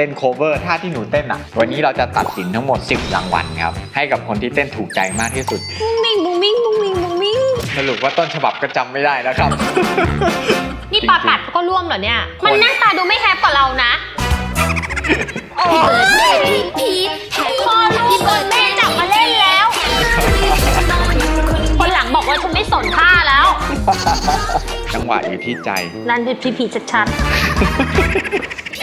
เต้น cover ท่าที่หนูเต้นอะ วันนี้เราจะตัดสินทั้งหมด 10 รางวัลครับ ให้กับคนที่เต้นถูกใจมากที่สุด มิงบุ้งมิงบุ้งมิงบุ้งมิงสรุปว่าต้นฉบับก็จำไม่ได้แล้วครับ นี่ปากัดเขาก็ร่วมเหรอเนี่ย มันหน้าตาดูไม่แฮปกว่าเรานะ โอ้ยพอลูกเบิร์ดแม่จับมาเล่นแล้วคนหลังบอก ว่าฉันไม่สนท่าแล้ว จังหวะอยู่ที่ใจ นั่นคือพีพีชัด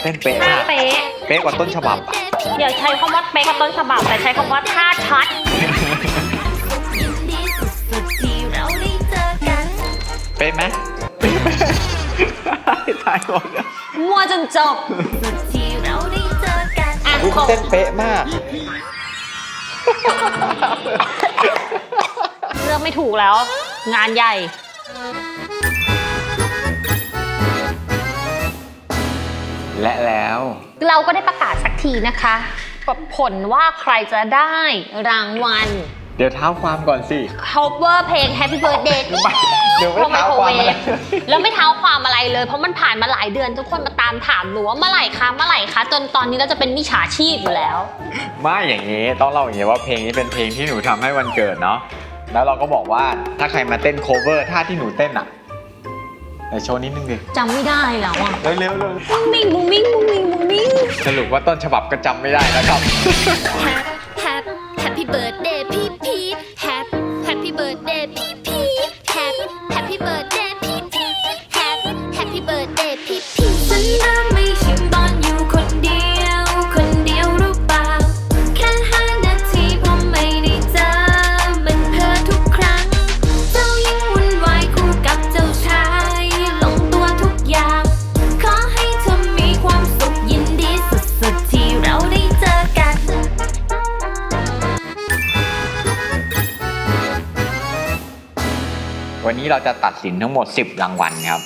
เต้นเป๊ะๆท่ามากเป๊ะ เป๊ะกว่าต้นฉบับอะเดี๋ยวใช้คำว่าเป๊ะกับต้นฉบับแต่ใช้คำว่าท่าชัดเป๊ะไหมเป๊ะไหมตายหมดแล้วมัวจนจบอะอุ๊ยครบเต้นเป๊ะมาก เลือกไม่ถูกแล้ว งานใหญ่ และแล้ว เราก็ได้ประกาศสักทีนะคะผลว่าใครจะได้รางวัล เดี๋ยวเท้าความก่อนสิ cover เพลง Happy Birthday เดี๋ยวไม่เท้าความอะไร แล้วไม่เท้าความอะไรเลย เพราะมันผ่านมาหลายเดือนทุกคนมาตามถามหนูว่าเมื่อไหร่คะเมื่อไหร่คะจนตอนนี้เราจะเป็นมิจฉาชีพอยู่แล้ว ไม่อย่างนี้ต้องเล่าอย่างนี้ว่าเพลงนี้เป็นเพลงที่หนูทำให้วันเกิดเนาะ แล้วเราก็บอกว่าถ้าใครมาเต้น cover ท่าที่หนูเต้นอะไหนโชว์นิดนึงดิจำไม่ได้แล้วอะเร็วๆเร็วมิงบุ้งมิงบุ้งมิงบุ้งมิงๆสรุปว่าต้นฉบับก็จำไม่ได้แล้วครับ Happy birthday พี่พีท เราจะตัดสินทั้งหมด 10 รางวัลครับ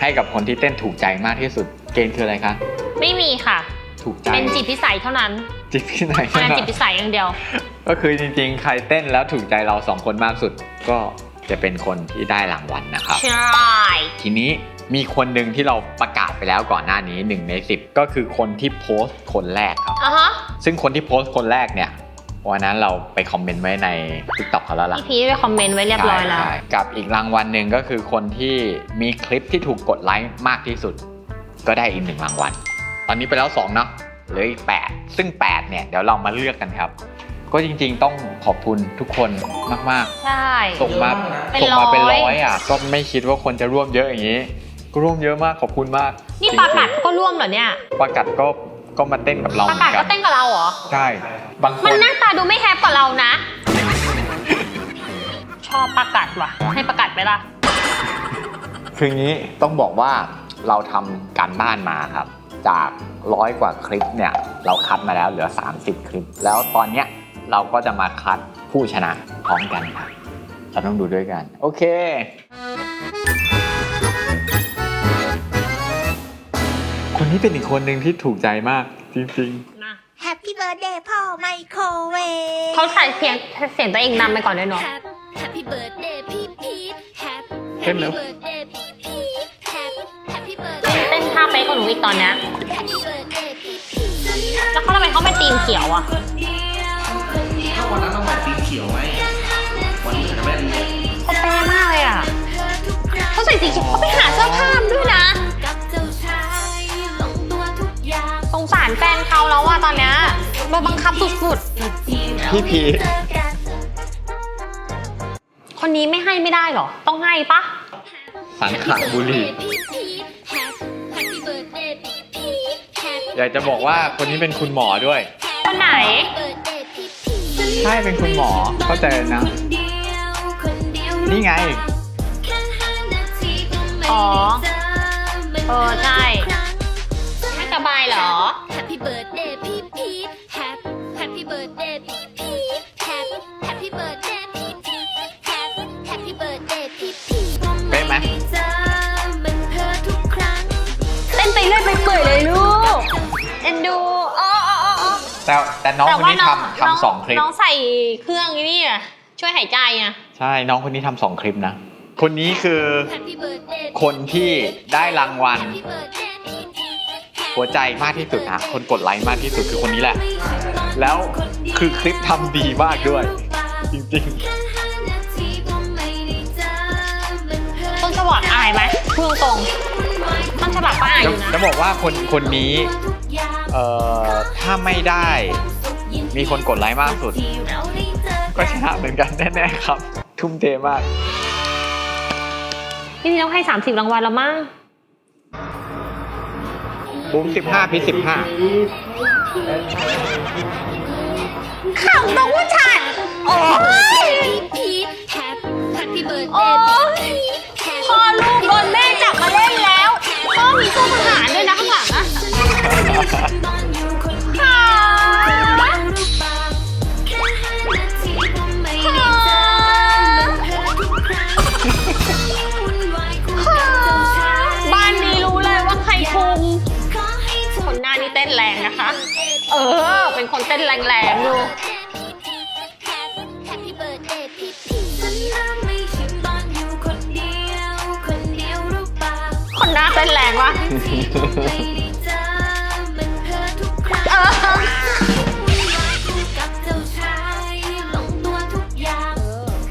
ให้กับคนที่เต้นถูกใจมากที่สุด เกณฑ์คืออะไรคะ ไม่มีค่ะ ถูกใจ เป็นจิตพิสัยเท่านั้น จิตที่ไหนงานจิตพิสัยอย่างเดียว ก็คือจริงๆ ใครเต้นแล้วถูกใจเราสองคนมากสุด ก็จะเป็นคนที่ได้รางวัลนะครับ ใช่ ทีนี้มีคนหนึ่งที่เราประกาศไปแล้วก่อนหน้านี้1ใน10 ก็คือคนที่โพสต์คนแรกครับอะฮะซึ่งคนที่โพสต์คนแรกเนี่ย วันนั้นเราไปคอมเมนต์ไว้ใน TikTok เขาแล้วล่ะพี่พีชไปคอมเมนต์ไว้เรียบร้อยแล้ว ใช่กับอีกรางวัลหนึ่งก็คือคนที่มีคลิปที่ถูกกดไลค์มากที่สุด ก็ได้อีกหนึ่งรางวัล ตอนนี้ไปแล้ว2เนาะเหลืออีก 8 ซึ่ง 8 เนี่ย เดี๋ยวเรามาเลือกกันครับ ก็จริงๆต้องขอบคุณทุกคนมากใช่ ๆ ส่งมาเป็นส่งมาเป็นร้ร้อยอยอะ ก็ไม่คิดว่าคนจะร่วมเยอะอย่างนี้ ก็ร่วมเยอะมากขอบคุณมากนี่จริงๆปากัดเขาก็ร่วมเหรอเนี่ยปากัดก็ ก็มาเต้นกับเราเหปามือกัดนกัก็นเต้นกับเราเหรอ ใช่บางคมันนหน้าตาดูไม่แฮปกว่าเรานะ ชอบปากัดว่ะ ให้ปากัดไปละคืออย่างนี้ต้องบอกว่าเราทำการบ้านมาครับ จากร้อยกว่าคลิปเนี่ยเราคัดมาแล้วเหลือ 30 คลิป แล้วตอนเนี้ยเราก็จะมาคัดผู้ชนะพร้อมกันครับเราต้องดูด้วยกัน โอเคคน นี้เป็นอีกคนหนึ่งที่ถูกใจมากจริงนะ Happy birthday พ่อไมโครเวฟเขาใส่เสียงเสียงตัวเองนำไปก่อนด้วยเนาะ Happy birthday พี่พีท Happy เต้นเร็ว birthday พี่พีท Happy Happy birthday เต้นท่าเป๊ะของหนูอีกตอนเนี้ย Happy birthday พี่พีทแล้วเขาทำไมเขาเป็นตีมเขียวอะ ถ้าวันนั้นต้องแบบสีเขียวไว้วันนี้จะไม่ได้เขาเป๊ะมากเลยอะเขาใส่สีเขียวเขาไปหาเสื้อผ้า สงสารแฟนเขาแล้วอะตอนเนี้ยโดนบังคับสุดพี่พีทๆคนนี้ไม่ให้ไม่ได้เหรอ ต้องให้ปะๆสังขารบุรี Happy birthday พี่พีท Happy อยากจะบอกว่าคนนี้เป็นคุณหมอด้วย คนไหน birthday พี่พีทใช่เป็นคุณหมอเข้าใจนะ นี่ไง อ๋อ เออ ใช่ ไม่สบายเหรอ Happy birthday พี่พีท Happy Happy birthday พี่พีท Happy Happy birthday พี่พีท Happy Happy birthday พี่พีทเป๊ะไหมเจอมันเพ้อทุกครั้งเต้นไปเรื่อยไปเปื่อยเลยลูกเอ็นดูอ๋ออ๋ออ๋อแต่แต่น้องแต่คนว่านี้น้องทำทำสองคลิปน้องใส่เครื่องนี่อะช่วยหายใจอะใช่น้องคนนี้ทำสองคลิปนะ คนนี้คือ Happy birthday คนที่ได้รางวัล หัวใจมากที่สุดอะคนกดไลค์มากที่สุดคือคนนี้แหละ แล้วคือคลิปทำดีมากด้วย จริงต้นฉบับอายไหมพูดตรงๆต้นฉบับก็อายๆอจะยู่นะจะบอกว่าคนคนนี้เอ่อถ้าไม่ได้ มีคนกดไลค์มากสุด ก็ชนะเหมือนกันแน่ๆครับ ทุ่มเทมากพี่นี่ต้องให้ 30 รางวัลแล้วมั้ง บูมสิบห้าพิสิบห้าข่าวต้องผู้ชายโอ้ยพีทแฮปปี้เบิร์ดโอ้ยพอลูกโดนแม่จับมาเล่นแล้วพ่อมีตู้ทหารด้วยนะข้างหลังอะ วายอยู่กับเจ้าชายลงตัวทุกอย่าง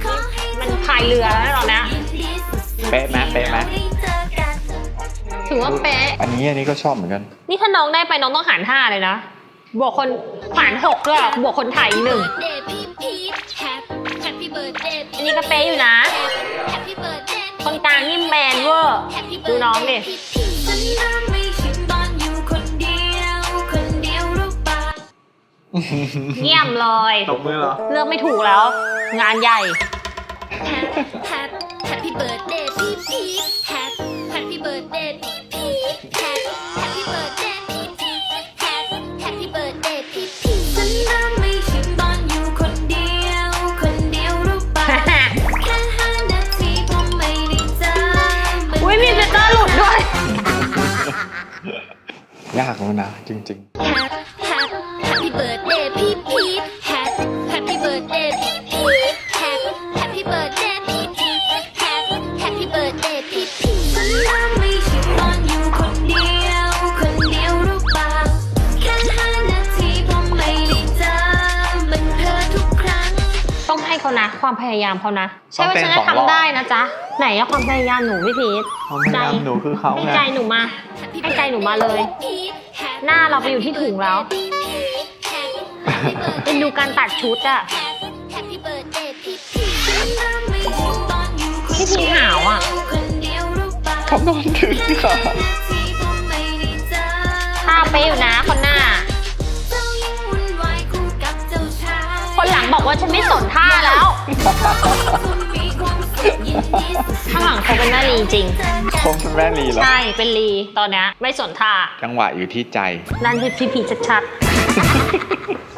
ขอให้มันพายเรือแล้วนะตอนเนี้ยดีสุดๆเป๊ะไหมเป๊ะไหมที่เราได้เจอกันถือว่าเป๊ะ อันนี้อันนี้ก็ชอบเหมือนกัน นี่ถ้าน้องได้ไปน้องต้องหารห้าเลยนะ บวกคน หารหกด้วยบวกคนไทยอีกหนึ่ง Birthday พี่พีช Happy Birthday อันนี้ก็เป๊ะอยู่นะ Happy Birthday คนกลางนี่แมนเวอร์ดูน้องดิ ฉันน่ะไม่ใช่ตอนอยู่คนเดียว คนเดียวหรือเปล่าเงียบเลย ตบมือเหรอ เลือกไม่ถูกแล้ว งานใหญ่ Happy ยากแล้วนะจริง Happy birthday พี่พีช Happy birthday พี่พีช Happy birthday พี่พีช Happy birthday พี่พีชฉันน่ะไม่ใช่ตอนอยู่คนเดียว คนเดียวหรือเปล่าแค่ห้านาทีก็ไม่ได้เจอมันเธอทุกครั้ง ต้องให้เขานะ ความพยายามเขานะ ใช่ว่าต้องเต้ฉันนจะสองรอบทำได้นะจ๊ะ ไหนอะความพยายามหนูพี่พีทๆเขาไม่ทำหนูคือเขาให้ไงใจหนูมา ให้ใจหนูมาเลย หน้าเราไปอยู่ที่ถุงแล้วเป็นดูการตัดชุดอะ Happy birthday พี่พีชฉันน่ะไม่ใช่ตอนอยู่คนพี่พีหาวอะคนเดียวหรือเปล่าเขานอนถึงค่ะที่ก็ไม่ได้เจอท่าเป๊ะอยู่นะคนหน้าเจ้ายิ่งวุ่นวายคู่กับเจ้าชายคนหลังบอกว่าฉันไม่สนท่าแล้วคุณมีความสุ ขยินดีสุดข้างหลังเขาเป็นแม่ลีจริง คงเป็นแม่ลีเหรอ ใช่ เป็นลี ตอนเนี้ยไม่สนท่า จังหวะอยู่ที่ใจ นั่นคือพี่พีชัด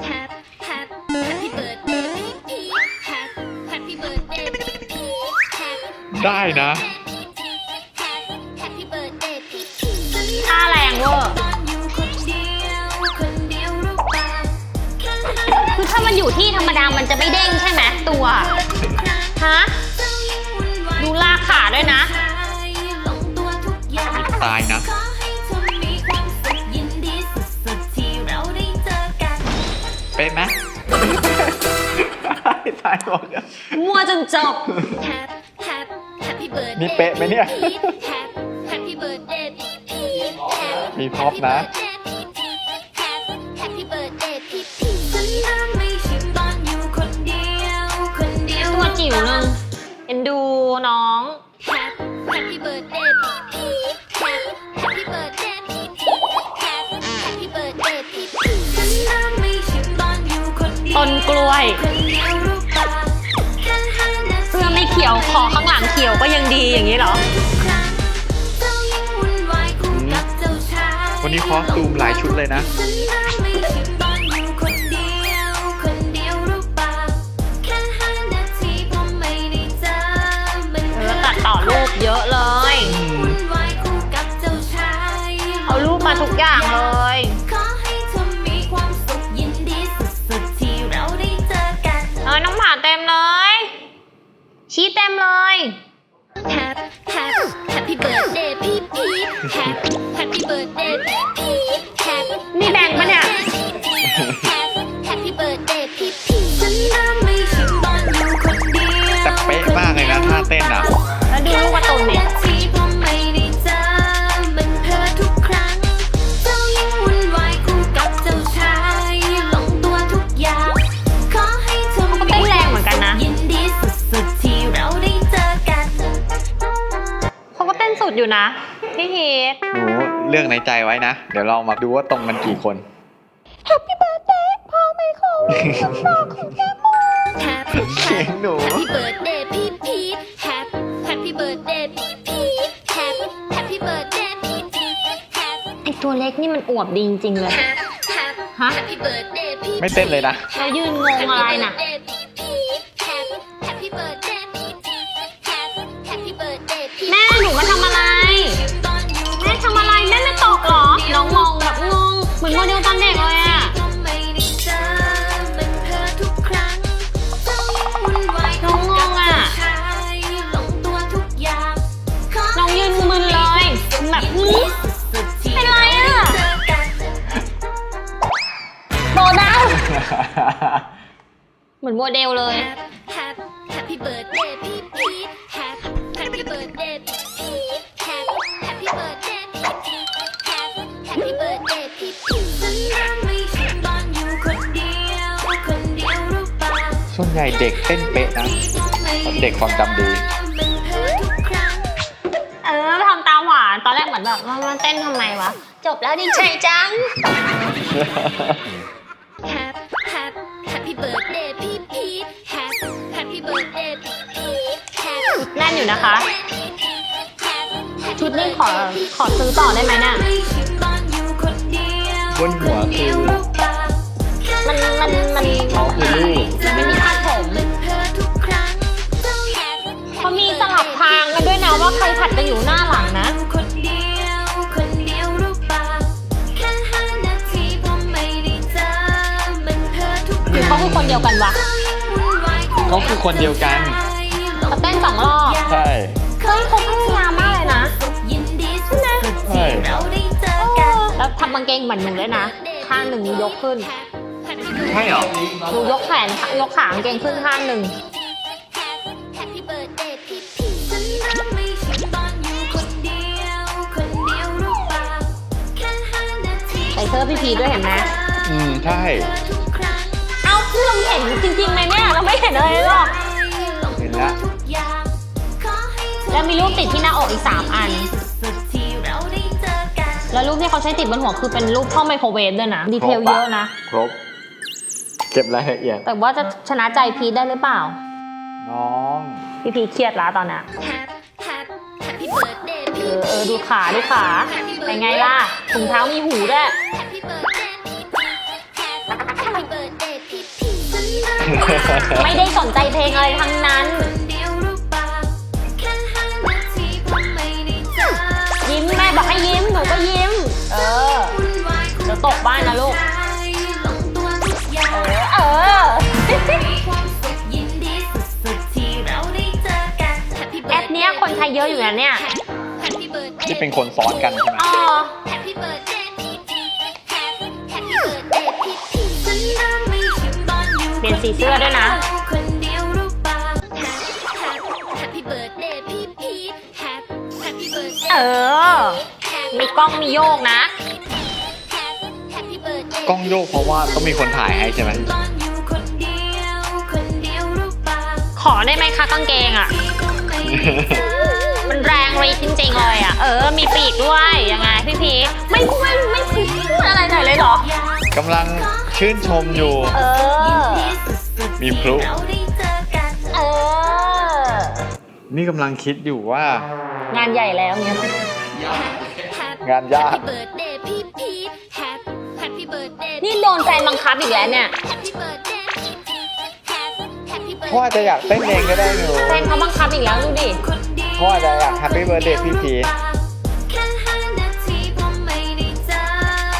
แฮปแฮป Happy birthday พี่พีแฮป Happy birthday พี่พีแฮปได้นะ Happy birthday พี่พีฉันๆท่าแรงเวอร์ตอนอยู่คนเดียวคนเดียวหรือเปล่าแค่คือถ้ามันอยู่ที่ธรรมดา มันจะไม่เด้งใช่ไหมตัว ฮะ ด้วยนะลงตัวทุกอย่างมีสไตล์นะขอให้เธอมีความสุขยินดีสุดๆที่เราได้เจอกันเป๊ะไหมตายบอกอะมั่วจนจบ Hap Hap Happy birthday นี่เป๊ะไหมเนี่ย Hap Happy birthday พี่พีชมีพ็อปนะ Happy birthday พี่พีชฉัน ด้วย เสื้อไม่เขียวคอข้างหลังเขียวก็ยังดีอย่างนี้เหรอเจ้ายิ่งวุ่นวายคู่กับเจ้าชายวันนี้คอสตูมหลายชุดเลยนะ ชี้เต็มเลย Hap Hap Happy Birthday พี่พีท Hap Happy Birthday พี่พีท Hap นี่แบ่งปะเนี่ย Happy Birthday พี่พีท นสุดอยู่นะ พี่พีทหนูเลือกในใจไว้นะ เดี๋ยวเรามาดูว่าตรงกันกี่คน Happy เสียงหนู Happy birthday พี่พีท Happy Happy birthday พี่พีท Happy Happy birthday พี่พีท Happy ไอตัวเล็กนี่มันอวบดีจริงๆเลย Happy ฮะ Happy birthday พี่ไม่เต้นเลยนะเรายืนงงอะไรน่ะ Happy เหมือนโมเดลเลย Happy birthday พี่พีท Happy birthday พี่พีท Happy birthday พี่พีท Happy birthday พี่พีทฉันนั้นไม่ชินตอนอยู่คนเดียว คนเดียวหรือเปล่าส่วนใหญ่เด็กเต้นเป๊ะนะ เด็กความจำดีมันเธอทุกครั้ง เออทำตาหวาน ตอนแรกเหมือนแบบว่ามันเต้นทำไมวะ จบแล้วดีใจจัง Happy Happy อยู่นะคะ ชุดนี้ขอขอซื้อต่อได้ไหมเนี่ย บนหัวคือมันมันมันเขาคือลูกไม่มีคาดผมเขามีสลับทางกันด้วยนะว่าใครผัดกันอยู่หน้าหลังนะหรือเขาคือคนเดียวกันวะ เขาคือคนเดียวกัน สองรอบ ใช่เฮ้ยเขาพยายามมากเลยนะ ยินดีสุดๆที่เราได้เจอกันแล้วทำกางเกงเหมือนหนูเลยนะ ข้างหนึ่งยกขึ้นใช่เหรอ หนูยกแขนยกขากางเกงขึ้นข้างหนึ่ง Happy birthday พี่พีฉันนั้นไม่ชินตอนอยู่คนเดียวคนเดียวหรือเปล่าแค่ห้านาทีใส่เสื้อพี่พีด้วยเห็นไหม อืม ใช่ทุกครั้งเอ้าที่เราเห็นจริงๆไหมเนี่ย เราไม่เห็นอะไรเลยหรอก เห็นละ แล้วมีรูปติดที่หน้าอกอีก 3อันสุดๆที่เราได้เจอกัน แล้วรูปที่เขาใช้ติดบนหัวคือเป็นรูปช่องไมโครเวฟด้วยนะ ดีเทลเยอะนะ ครบ เก็บรายละเอียด แต่ว่าจะชนะใจพีทได้หรือเปล่า น้อง พี่พีทเครียดละตอนเนี้ย Happy Happy birthday เอพี่อเออดูขาดูขาเป็นไงล่ะถุงเท้ามีหูด้วย Happy birthday พี่พี Happy birthday พี่พีฉันนั้นไม่ได้สนใจเพลงอะไรทั้งนั้น ตกบ้านนะลูก ลงตัวทุกอย่าง เออ มีความสุขยินดีสุดๆที่เราได้เจอกัน Happy แอปเนี้ยคนใช้เยอะอยู่นะเนี่ย Happy birthday ที่เป็นคนซ้อนกันใช่ไหม อ๋อ Happy birthday พี่พี Happy Happy birthday พี่พีฉันนั้นไม่ชินตอนอยู่เปลี่ยนสีเสื้อด้วยนะ คนเดียวหรือเปล่า Happy birthday พี่พี Happy Happy birthday เออ มีกล้องมีโยกนะ Happy birthday กล้องโยกเพราะว่าต้องมีคนถ่ายให้ใช่ไหมตอนอยู่คนเดียวคนเดียวหรือเปล่าขอได้ไหมคะกางเกงอะที่ก็ไม่ได้เจอมันแรงรีดจริงๆเลยอะ เออ มีปีกด้วยยังไงพี่พีทไม่พูดไม่ไม่พูดอะไรหน่อยเลยเหรอ กำลังชื่นชมอยู่ เออ มีพลุเราได้เจอกันเออ นี่กำลังคิดอยู่ว่า งานใหญ่แล้วเนี่ยงานยาก Happy birthday นี่โดนแฟนบังคับอีกแล้วเนี่ย Happy birthday พี่พีท Happy Happy พ่ออาจจะอยากเต้นเองก็ได้หนูแฟนเขาบังคับอีกแล้วดูดิคนเดียวพ่ออาจจะอยาก Happy Birthday พี่พีทแค่ห้านาทีผมไม่ได้เจอ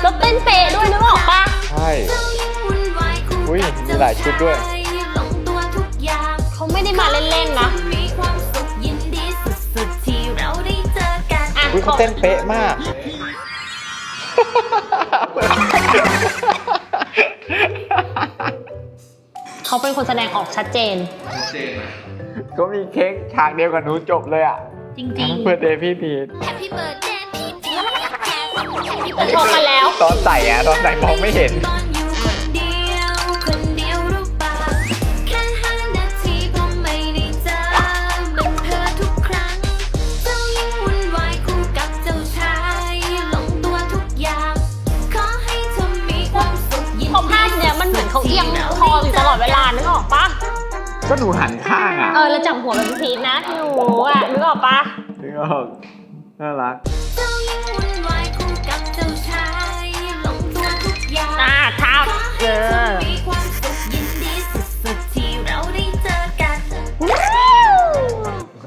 แล้วเต้นเปะด้วยนึกออกปะใช่เจ้ายิ่งวุ่นวายคู่อุ๊ยกับมีหลายชุดด้วยเจ้าชายลงตัวทุกอย่างเขาไม่ได้มาเล่นๆนะมีความสุขยินดีสุดๆที่เราได้เจอกันอะอุ้ยเขาเต้นเป๊ะมาก เขาเป็นคนแสดงออกชัดเจนเจนอะก็มีเค้กฉากเดียวกับหนูจบเลยอะจริงเพื่อเดย์พี่พีท Happy birthday พี่พีช Happy ๆชมมาแล้ว ตอนใส่อะตอนใส่มองไม่เห็นตอนอยู่คน ก็หนูหันข้างอะเออแล้วจับหัวแบบพี่พีทนะหนูอะนึกออกปะนึกออกน่ารักเจ้ายิ่งวุ่นวายคู่กับเจ้าชายลงตัวทุกอย่างอ่าทับเออมีความสุขยินดีสุดๆที่เราได้เจอกัน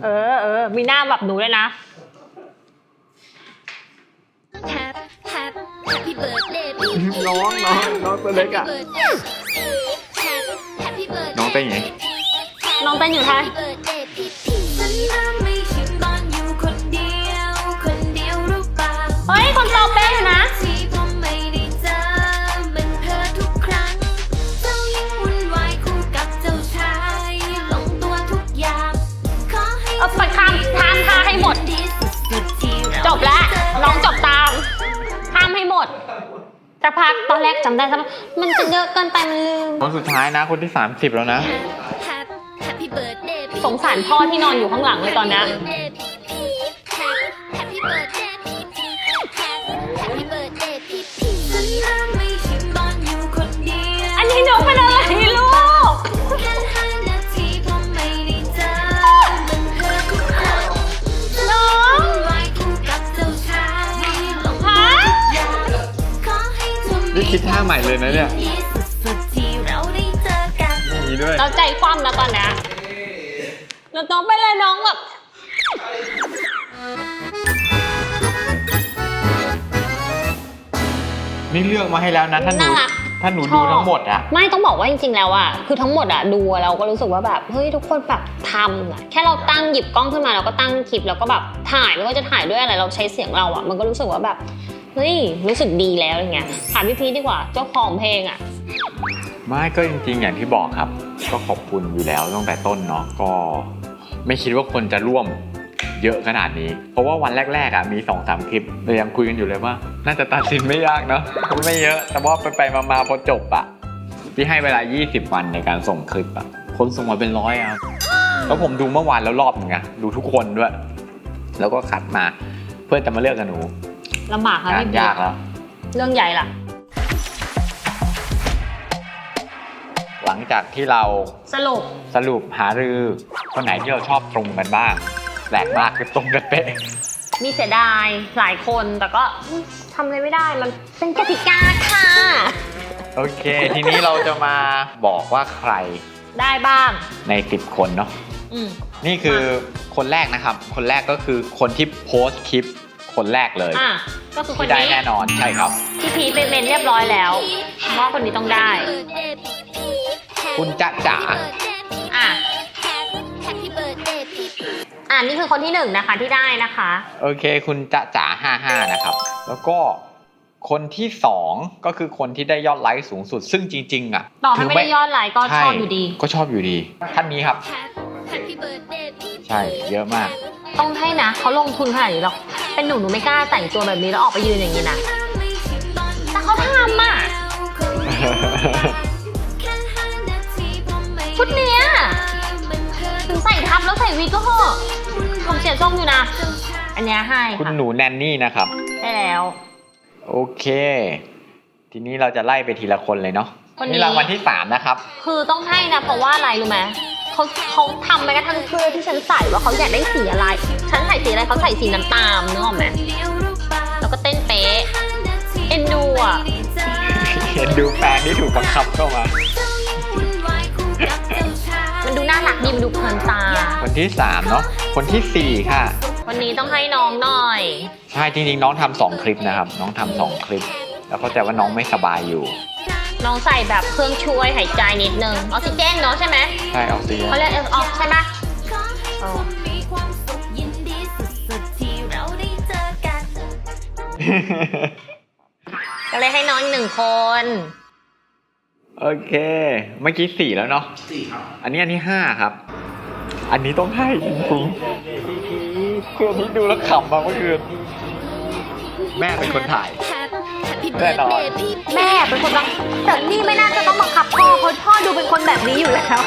เออเออมีหน้าแบบหนูเลยนะ Happy Happy Happy Birthday พี่น้องน้องน้องตัวเล็กอะ Happy Birthday Happy น้องเต้นไง น้องเต้นอยู่ท่า Happy Birthday พี่พี่ฉันเริ่มไม่ชินตอนอยู่คนเราเฮ้ยคนโตเป๊ะอยู่นะ เอเหมันเธอทุกครั้งเจ้ายิ่งวุ่นวายคู่กับเจ้าชายลงตัวทุกอย่างขอให้เอามข้ามท่าให้หมดดีสุดๆที่เราจบแล้วได้เจอกันน้องจบตามข้ามให้หมดสักพักตอนแรกจำได้สักพักมันจะเยอะเกินไปมันลืม คนสุดท้ายนะ คนที่ 30 แล้วนะ สงสารพ่อที่นอนอยู่ข้างหลังเลยตอนเนี้ย Happy birthday พี่พี่ Happy birthday พี่พี่ฉันเริ่มไม่ชินตอนอยู่คนเดียวอันนี้น้องเป็นอะไรลูกแค่ห้านาทีก็ไม่ได้เจอมันเธอทุกครั้งน้องไว้คู่กับเจ้าชายลงฮะอยากขอให้เธอนี่คิดท่าใหม่เลยนะเนี่ยดีสุดๆที่เราได้เจอกันมีด้วย เราใจคว่ำนะตอนเนี้ย แล้วน้องเป็นอะไรน้องแบบนี่เลือกมาให้แล้วนะถ้าหนูน่ารัก ถ้าหนูดูทั้งหมดอะไม่ต้องบอกว่าจริงๆแล้วอะคือทั้งหมดอะดูอะเราก็รู้สึกว่าแบบเฮ้ยทุกคนแบบทำอะแค่เราตั้งหยิบกล้องขึ้นมาเราก็ตั้งคลิปแล้วก็แบบถ่ายไม่ว่าจะถ่ายด้วยอะไรเราใช้เสียงเราอะมันก็รู้สึกว่าแบบเฮ้ยรู้สึกดีแล้วอย่างเงี้ยถามพี่พีชดีกว่าเจ้าของเพลงอะไม่ก็จริงๆอย่างที่บอกครับ ก็ขอบคุณอยู่แล้วตั้งแต่ต้นเนาะก็ ไม่คิดว่าคนจะร่วมเยอะขนาดนี้ เพราะว่าวันแรกๆอะมี2อสามคลิปเรายังคุยกันอยู่เลยว่า น่าจะตัดสินไม่ยากเนาะไม่เยอะ แต่ว่าไปๆมาๆพอจบอะพี่ให้เวลา 20 วันในการส่งคลิปอะคนส่งมาเป็นร้อยอะแล้วผมดูเมื่อวานแล้วรอบหนึงอะดูทุกคนด้วย แล้วก็คัดมาเพื่อจะมาเลือกกับหนูลำบากค่ะงานพี่พีชยากแล้วเรื่องใหญ่ล่ะ หลังจากที่เราสรุปสรุปหารือคนไหนที่เราชอบตรงกันบ้างแปลกมากคือตรงกันเป๊ะมีเสียดายหลายคนแต่ก็อืมทำอะไรไม่ได้มันเป็นกติกาค่ะ โอเค ทีนี้เราจะมาบอกว่าใครได้บ้างใน 10 คนเนาะอืมนี่คือคนแรกนะครับ คนแรกก็คือคนที่โพสต์คลิป คนแรกเลยอะก็คือคนที่ได้นี้แน่นอนใช่ครับ พี่พีชไปเมนเรียบร้อยแล้วว่าคนนี้ต้องได้ คุณจ๊ะจ๋าอะ Happy birthday พี่พี่อ่านี่คือคนที่หนึ่งนะคะที่ได้นะคะ โอเค คุณจ๊ะจ๋า55นะครับ แล้วก็คนที่สองก็คือคนที่ได้ยอดไลค์สูงสุด ซึ่งจริง ๆ อะต่อให้ไม่ได้ยอดไลค์ก็ชอบอยู่ดี ก็ชอบอยู่ดี ท่านนี้ครับ Happy birthday พี่ใช่ เยอะมาก ต้องให้นะเขาลงทุนขนาดนี้หรอกเป็นหนูหนูไม่กล้าแต่งตัวแบบนี้แล้วออกไปยืนอย่างนี้นะแต่เขาทำอะ ชุดเนี้ยถึงใส่ทับแล้วใส่วิกก็เหอะผมเสียทรงอยู่นะ อันเนี้ยให้คุณค่ะหนูแนนนี่นะครับ ได้แล้ว โอเค ทีนี้เราจะไล่ไปทีละคนเลยเนาะคนนี้นี่รางวัลที่3นะครับ คือต้องให้นะเพราะว่าอะไรรู้ไหม เขาเขาทำไปกระทั่งเสื้อที่ฉันใส่ว่าเขาอยากได้สีอะไร ฉันใส่สีอะไรเขาใส่สีน้ำตาลนึกออกไหมแล้วก็เต้นเป๊ะเอ็นดูอะเห็นดูแฟนที่ถูกบังคับเข้ามา มันดูน่ารักดีมันดูเพลินตา คนที่3เนาะ คนทีสี่4ค่ะ วันนี้ต้องให้น้องหน่อย ใช่จริงๆ น้องทำสองคลิปนะครับ น้องทำสองคลิป แล้วเข้าใจว่าน้องไม่สบายอยู่ น้องใส่แบบเครื่องช่วยหายใจนิดนึงออกซิเจนเนาะใช่ไหมใช่ออกซิเจนเขาเรียกออกใช่ไหมขอให้เธอมีความสุขยินดีสุดๆที่เราได้เจอกันก็เลยให้น้องอีกหนึ่งคน โอเค เมื่อกี้สี่แล้วเนาะสี่ครับ อันนี้อันที่ห้าครับ อันนี้ต้องให้จริงๆคืออันนี้ดูแล้วขำมาเมื่อคืนแม่เป็นคนถ่าย Happy แน่นอน birthday พี่แม่เป็นคนบังแต่นี่ไม่น่าจะต้องบังคับพ่อเพราะพ่อดูเป็นคนแบบนี้อยู่แล้ว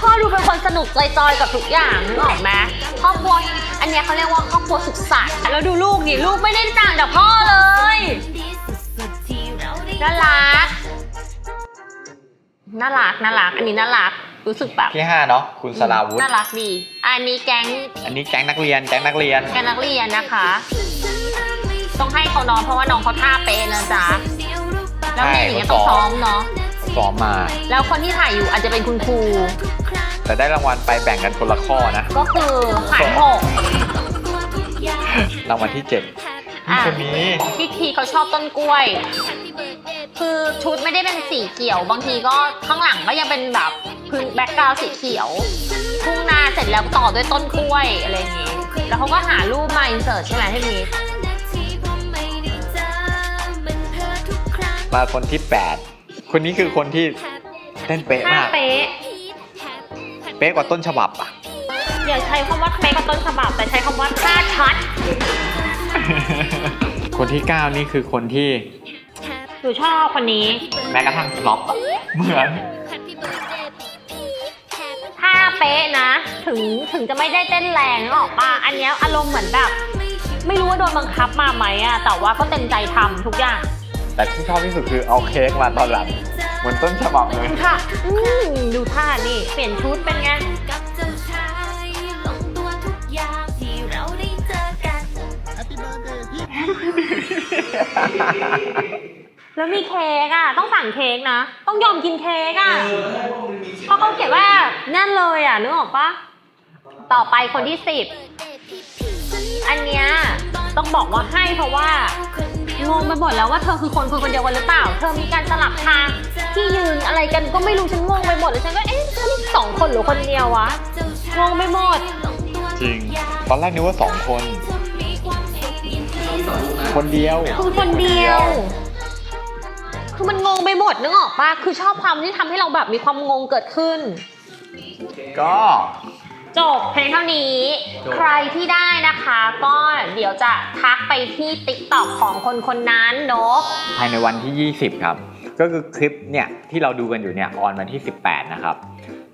พ่อดูเป็นคนสนุกจอยๆกับทุกอย่างนึกออกไหมครอบครัวอันเนี้ยเขาเรียกว่าครอบครัวสุขสันต์แล้วดูลูกนี่ลูกไม่ได้ต่างจากพ่อเลยน่ารักน่ารักน่ารักอันนี้น่ารักรู้สึกแบบที่ห้าเนาะคุณสลาวุธน่ารักดี อันนี้แก๊งอันนี้แก๊งนักเรียนแก๊งนักเรียน แก๊งนักเรียนนะคะ ต้องให้เขานอนเพราะว่าน้องเขาท่าเป๊ะนะจ๊ะแล้วเมย์อย่างเงี้ยต้องซ้อมเนาะซ้อมมา แล้วคนที่ถ่ายอยู่อาจจะเป็นคุณครู แต่ได้รางวัลไปแบ่งกันคนละข้อนะ ก็คือหายหกรางวัลที่เจ็ดอะคนนี้พี่ทีเขาชอบต้นกล้วย คือชุดไม่ได้เป็นสีเขียว บางทีก็ข้างหลังก็ยังเป็นแบบพื้นแบ็กกราวสีเขียวทุ่งนาเสร็จแล้วต่อด้วยต้นกล้วยอะไรอย่างงี้ แล้วเขาก็หารูปมาอินเสิร์ตใช่ไหมพี่พี มาคนที่แปดคนนี้คือคนที่เต้นเป๊ะท่ามาก เป๊ะเป๊ะกว่าต้นฉบับอะ อย่าใช้คำว่าเป๊ะกับต้นฉบับ แต่ใช้คำว่าหน้าชัดคนที่เก้านี่คือคนที่หนูชอบคนนี้ แม้กระทั่งฟลอปอะเหมือน ถ้าเป๊ะนะ ถึงถึงจะไม่ได้เต้นแรงนึกออกปะอันเนี้ยอารมณ์เหมือนแบบ ไม่รู้ว่าโดนบังคับมาไหมอะแต่ว่าก็เต็มใจทำทุกอย่าง แต่ที่ชอบที่สุดคือเอาเค้กมาตอนหลัง เหมือนต้นฉบับเลย ค่ะอืมดูท่านี่ เปลี่ยนชุดเป็นไง กับเจ้าชายลงตัวทุกอย่างที่เราได้เจอกัน แล้วมีเค้กอะต้องสั่งเค้กนะ ต้องยอมกินเค้กอะเพราะเขาเขียนว่าแน่นเลยอะนึกออกปะต่อไปคนที่สิบอันเนี้ยต้องบอกว่าให้เพราะว่า งงไปหมดแล้วว่าเธอคือคนคนคนเดียวกันหรือเปล่า เธอมีการสลับทางที่ยืนอะไรกันก็ไม่รู้ฉันงงไปหมดเลยฉันก็เอ๊ะฉันสองคนหรือคนเดียววะงงไปหมด จริง ตอนแรกนึกว่าสองคน คนเดียว คือคนเดียว คือมันงงไปหมดนึกออกปะคือชอบความที่ทำให้เราแบบมีความงงเกิดขึ้น ก็ จบเพลงเท่านี้ จบ ใครที่ได้นะคะ ก็เดี๋ยวจะทักไปที่ติ๊กต็อกของคนคนนั้นเนาะ ภายในวันที่ 20 ครับ ก็คือคลิปเนี่ยที่เราดูกันอยู่เนี่ยออนวันที่ 18 นะครับ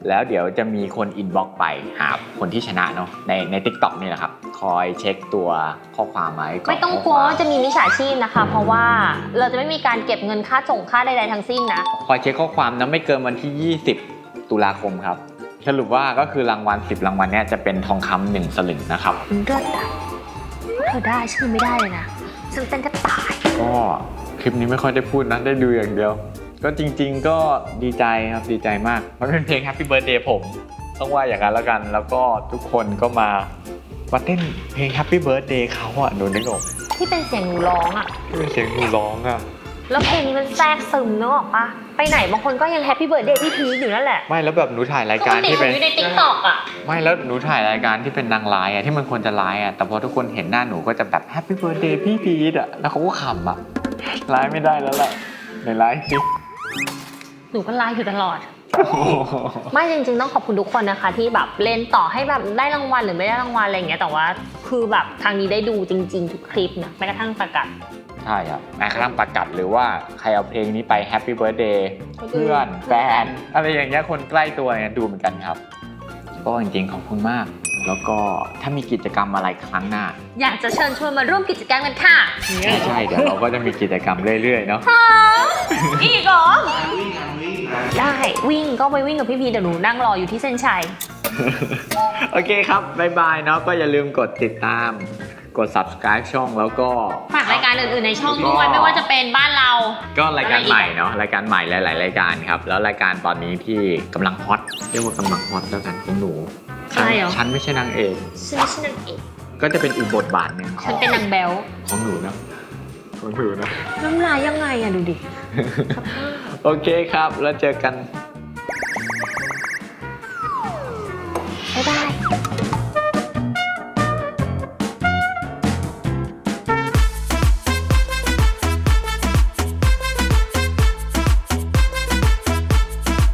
แล้วเดี๋ยวจะมีคนอินบ็อกไปหาคนที่ชนะเนาะในในทิกตอกนี่แหละครับ คอยเช็คตัวข้อความไว้นไม่ต้องกลัวว่าจะมีมิจฉาชีพนะคะ เพราะว่าเราจะไม่มีการเก็บเงินค่าส่งค่าใดๆทั้งสิ้นนะ คอยเช็คข้อความนะไม่เกินวันที่ 20 ตุลาคมครับ สรุปว่าก็คือรางวัล 10 รางวัลเนี่ยจะเป็นทองคำหนึ่งสลึงนะครับ เลิศอะเธอได้ชื่อไม่ได้เลยนะฉันเต้นแทบตาย ก็คลิปนี้ไม่ค่อยได้พูดนะ ได้ดูอย่างเดียว ก็จริงๆก็ดีใจครับดีใจมาก มันเป็นเพลง Happy Birthday ผม ต้องว่าอย่างนั้นแล้วกัน แล้วก็ทุกคนก็มามาเต้นเพลง Happy Birthday เขาอะหนูนึกออกไหมที่เป็นเสียงหนูร้องอะที่เป็นเสียงหนูร้องอะแล้วเพลงนี้มันแทรกซึมนึกออกปะ ไปไหนบางคนก็ยังแฮปปี้เบิร์ดเดย์พี่พีชอยู่นั่นแหละไม่แล้วแบบหนูถ่ายรายการปกติที่มัเป็นนอยู่ในติ๊กต็อกอะไม่แล้วหนูถ่ายรายการที่เป็นนางร้ายอะที่มันควรจะร้ายอะแต่พอทุกคนเห็นหน้าหนูก็จะแบบ Happy Birthday พี่พีทอะแล้วเขาก็ขำอะร้ายไม่ได้แล้วแหละในร้ายสิหนูก็ไลฟ์อยู่ตลอดไม่จริงๆต้องขอบคุณทุกคนนะคะที่แบบเล่นต่อให้แบบได้รางวัลหรือไม่ได้รางวัลอะไรอย่างเงี้ยแต่ว่าคือแบบทางนี้ได้ดูจริง ๆ ทุกคลิปนะแม้กระทั่งประกาศ ใช่ครับแม้กระทั่งประกาศหรือว่าใครเอาเพลงนี้ไป Happy Birthday ก็ดูเพื่อนแฟนอะไรอย่างเงี้ยคนใกล้ตัวเนี่ยดูเหมือนกันครับ ก็จริงๆขอบคุณมาก แล้วก็ถ้ามีกิจกรรมอะไรครั้งหน้า อยากจะเชิญชวนมาร่วมกิจกรรมกันค่ะใช่ใช่เดี๋ยวเราก็จะมีกิจกรรมเรื่อยๆเนาะฮะอีกเหรอวิ่งงานวิ่งนะได้วิ่งก็ไปวิ่งกับพี่พีเดี๋ยวหนูนั่งรออยู่ที่เส้นชัยโอเคครับบายบายเนาะก็อย่าลืมกดติดตามกด subscribe ช่องแล้วก็ฝากราย การอื่นๆในช่องด้วย ไม่ว่าจะเป็นบ้านเรา ก็รายการอะไรอีกใหม่เนาะรายการใหม่หลายๆรายการครับ แล้วรายการตอนนี้ที่กำลังฮอตเรียกว่ากำลังฮอตแล้วกันของหนูใช่เหรอฉันไม่ใช่นางเอกฉันไม่ใช่นางเอกก็จะเป็นอีกบทบาทหนึ่งขฉัอนงเป็นนางแบลของหนูนะของหนูนะน้ำลายยังไงอะดูดิโอเคครับแล้วเจอกัน